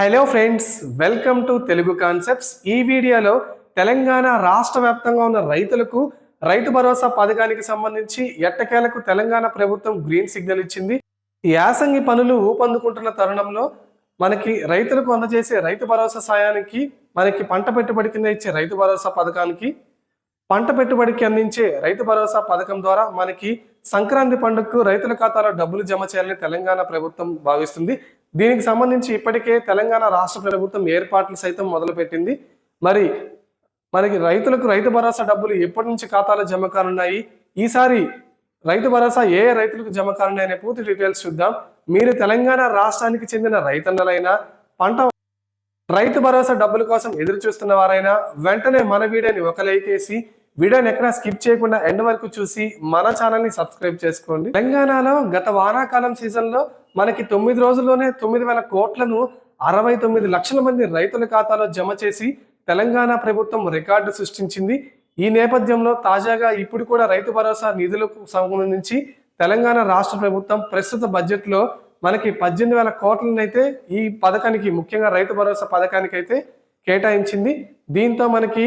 Hello friends welcome to Telugu concepts. ఈ వీడియోలో తెలంగాణ రాష్ట్ర వ్యాప్తంగా ఉన్న రైతులకు రైతు భరోసా పథకానికి సంబంధించి ఎట్టకేలకు తెలంగాణ ప్రభుత్వం గ్రీన్ సిగ్నల్ ఇచ్చింది. ఈ యాసంగి పనులు ఊపందుకుంటున్న తరుణంలో మనకి రైతులకు అందజేసే రైతు భరోసా సాయానికి మనకి పంట పెట్టుబడి కింద ఇచ్చే రైతు భరోసా పథకానికి పంట పెట్టుబడికి అందించే రైతు భరోసా పథకం ద్వారా మనకి సంక్రాంతి పండుగకు రైతుల ఖాతాలో డబ్బులు జమ చేయాలని తెలంగాణ ప్రభుత్వం భావిస్తుంది. దీనికి సంబంధించి ఇప్పటికే తెలంగాణ రాష్ట్ర ప్రభుత్వం ఏర్పాట్లు సైతం మొదలుపెట్టింది. మరి మనకి రైతులకు రైతు భరోసా డబ్బులు ఎప్పటి నుంచి ఖాతాలో జమ కానున్నాయి? ఈసారి రైతు భరోసా ఏ రైతులకు జమ కానున్నాయి అనే పూర్తి డీటెయిల్స్ చూద్దాం. మీరు తెలంగాణ రాష్ట్రానికి చెందిన రైతన్నలైనా పంట రైతు భరోసా డబ్బుల కోసం ఎదురు చూస్తున్న వారైనా వెంటనే మన వీడియోని ఒక లైక్ వేసి వీడియోని ఎక్కడ స్కిప్ చేయకుండా ఎండ్ వరకు చూసి మన ఛానల్ని సబ్స్క్రైబ్ చేసుకోండి. తెలంగాణలో గత వానాకాలం సీజన్లో మనకి తొమ్మిది రోజుల్లోనే తొమ్మిది వేల కోట్లను అరవై తొమ్మిది లక్షల మంది రైతుల ఖాతాలో జమ చేసి తెలంగాణ ప్రభుత్వం రికార్డు సృష్టించింది. ఈ నేపథ్యంలో తాజాగా ఇప్పుడు కూడా రైతు భరోసా నిధులకు సంబంధించి తెలంగాణ రాష్ట్ర ప్రభుత్వం ప్రస్తుత బడ్జెట్లో మనకి పద్దెనిమిది వేల కోట్లనైతే ఈ పథకానికి ముఖ్యంగా రైతు భరోసా పథకానికి అయితే కేటాయించింది. దీంతో మనకి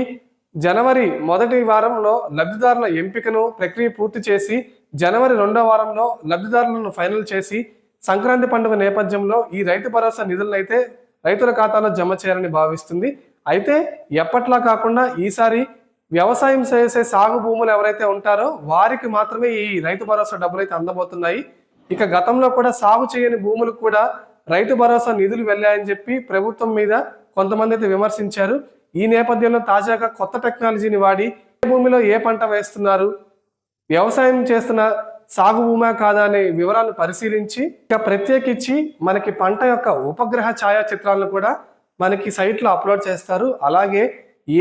జనవరి మొదటి వారంలో లబ్ధిదారుల ఎంపికను ప్రక్రియ పూర్తి చేసి జనవరి రెండో వారంలో లబ్ధిదారులను ఫైనల్ చేసి సంక్రాంతి పండుగ నేపథ్యంలో ఈ రైతు భరోసా నిధులను అయితే రైతుల ఖాతాలో జమ చేయాలని భావిస్తుంది. అయితే ఎప్పట్లా కాకుండా ఈసారి వ్యవసాయం చేసే సాగు భూములు ఎవరైతే ఉంటారో వారికి మాత్రమే ఈ రైతు భరోసా డబ్బులు అయితే అందబోతున్నాయి. ఇక గతంలో కూడా సాగు చేయని భూములకు కూడా రైతు భరోసా నిధులు వెళ్ళాయని చెప్పి ప్రభుత్వం మీద కొంతమంది అయితే విమర్శించారు. ఈ నేపథ్యంలో తాజాగా కొత్త టెక్నాలజీని వాడి ఏ భూమిలో ఏ పంట వేస్తున్నారు వ్యవసాయం చేస్తున్న సాగు భూమా కాదా అనే వివరాలను పరిశీలించి ఇక ప్రత్యేకించి మనకి పంట యొక్క ఉపగ్రహ ఛాయాచిత్రాలను కూడా మనకి సైట్లో అప్లోడ్ చేస్తారు. అలాగే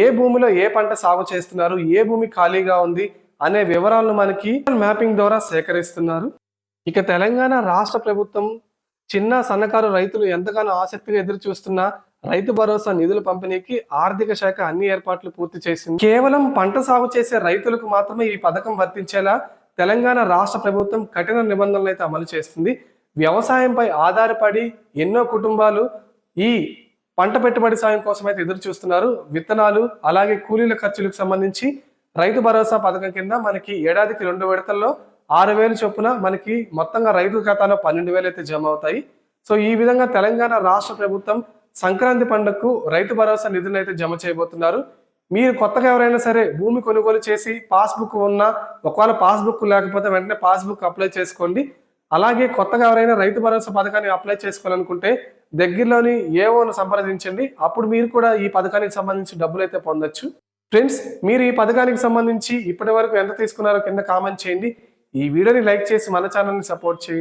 ఏ భూమిలో ఏ పంట సాగు చేస్తున్నారు ఏ భూమి ఖాళీగా ఉంది అనే వివరాలను మనకి మ్యాపింగ్ ద్వారా సేకరిస్తున్నారు. ఇక తెలంగాణ రాష్ట్ర ప్రభుత్వం చిన్న సన్నకారు రైతులు ఎంతగానో ఆసక్తిగా ఎదురు చూస్తున్న రైతు భరోసా నిధుల పంపిణీకి ఆర్థిక శాఖ అన్ని ఏర్పాట్లు పూర్తి చేసింది. కేవలం పంట సాగు చేసే రైతులకు మాత్రమే ఈ పథకం వర్తించేలా తెలంగాణ రాష్ట్ర ప్రభుత్వం కఠిన నిబంధనలు అయితే అమలు చేస్తుంది వ్యవసాయంపై ఆధారపడి ఎన్నో కుటుంబాలు ఈ పంట పెట్టుబడి సాయం కోసం అయితే ఎదురు చూస్తున్నారు. విత్తనాలు అలాగే కూలీల ఖర్చులకు సంబంధించి రైతు భరోసా పథకం కింద మనకి ఏడాదికి రెండు విడతల్లో ఆరు వేలు చొప్పున మనకి మొత్తంగా రైతు ఖాతాలో పన్నెండు వేలు అయితే జమ అవుతాయి. సో ఈ విధంగా తెలంగాణ రాష్ట్ర ప్రభుత్వం సంక్రాంతి పండుగకు రైతు భరోసా నిధులను అయితే జమ చేయబోతున్నారు. మీరు కొత్తగా ఎవరైనా సరే భూమి కొనుగోలు చేసి పాస్బుక్ ఉన్నా ఒకవేళ పాస్బుక్ లేకపోతే వెంటనే పాస్బుక్ అప్లై చేసుకోండి. అలాగే కొత్తగా ఎవరైనా రైతు భరోసా పథకాన్ని అప్లై చేసుకోవాలనుకుంటే దగ్గరలోని ఏఓను సంప్రదించండి. అప్పుడు మీరు కూడా ఈ పథకానికి సంబంధించి డబ్బులు అయితే పొందొచ్చు. ఫ్రెండ్స్ మీరు ఈ పథకానికి సంబంధించి ఇప్పటి వరకు ఎంత తీసుకున్నారో కింద కామెంట్ చేయండి. ఈ వీడియోని లైక్ చేసి మన ఛానల్ని సపోర్ట్ చేయండి.